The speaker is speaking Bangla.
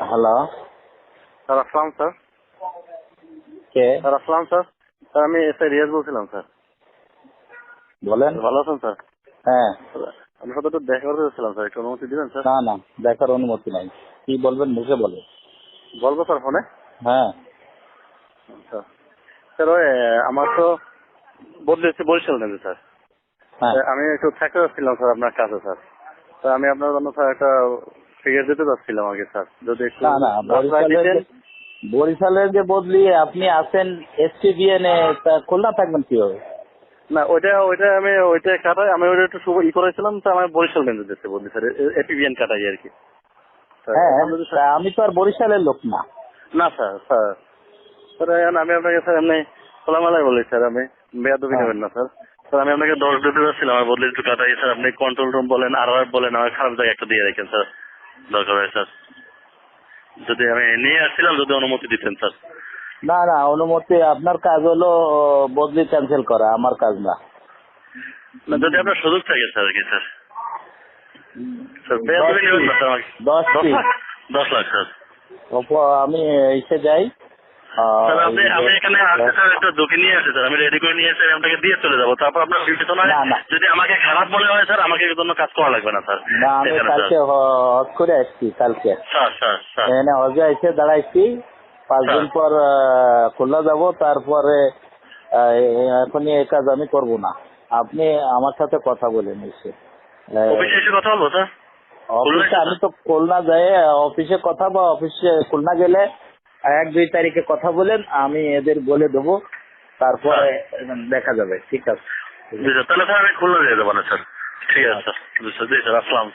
হ্যালো স্যার স্যার কে? স্যার স্যার স্যার আমি এস রিয়াজ বলছিলাম স্যার বলেন। ভালো আছেন স্যার হ্যাঁ। আমি সাথে একটু দেখা করতে চাচ্ছিলাম স্যার একটু অনুমতি দিবেন স্যার না না দেখার অনুমতি নাই। কি বলবেন মুখে বলে বলব স্যার ফোনে হ্যাঁ। আচ্ছা। স্যার ওই আমার তো বদলেছে বরিশাল নেবে স্যার হ্যাঁ। আমি একটু থাকতে যাচ্ছিলাম স্যার আপনার কাছে স্যার তো আমি আপনার জন্য স্যার একটা আগে স্যার। যদি একটু না না বরিশালের যে- বরিশালের যে বদলি আপনি আছেন এসটিবিএন এ খুলনা থাকবেন কীভাবে? না ওইটা ওইটা আমি ওইটা কাটাই আমি ওইটা একটু শুভ ই করেছিলাম তো আমার বরিশাল দিচ্ছে বদলি স্যার এপিবিএন কাটাই আর কি। হ্যাঁ তা আমি তো আর বরিশালের লোক না। না স্যার স্যার। স্যার আমি আপনাকে স্যার এমনি খোলামেলায় বলি স্যার আমি বেয়াদবি হ্যাঁ। নেবেন না স্যার। স্যার আমি আপনাকে দশ দিতে যাচ্ছিলাম আমার বদলে একটু কাটাই স্যার আপনি কন্ট্রোল রুম বলেন আর আর বলেন আমার খারাপ জায়গা একটা দিয়ে রাখেন স্যার। দরকার হয় স্যার। যদি আমি নিয়ে আসছিলাম যদি অনুমতি দিতেন স্যার। না না অনুমতি আপনার কাজ হলো বদলি ক্যান্সেল করা আমার কাজ না। যদি আপনার সুযোগ থাকে স্যার কি স্যার। দশ লাখ স্যার। আমি এসে যাই। আহ, আপনি আমি এখানে আসতে স্যার একটা ঝুঁকি নিয়ে আসি স্যার। আমি রেডি করে নিয়ে এসে আপনাকে দিয়ে চলে যাব। তারপর আপনার বিবেচনায় না, না। যদি আমাকে খারাপ মনে হয় স্যার আমাকে জন্য কাজ করা লাগবে না স্যার। না আমি কালকে হজ করে আসছি কালকে। Sir sir sir. এখানে হজে এসে দাঁড়াইছি। পাঁচ দিন। পর খুলনা যাব। তারপরে এখনই এই কাজ আমি করব না। আপনি আমার সাথে কথা বলে এসে। কথা স্যার? অফিসে আমি তো খুলনা যাই অফিসে কথা বা অফিসে খুলনা গেলে এক দুই তারিখে কথা বলেন আমি এদের বলে দেবো তারপরে দেখা যাবে ঠিক আছে। তাহলে খুলনা দিয়ে দেবো না স্যার। ঠিক আছে স্যার। স্যার জি স্যার আসসালাম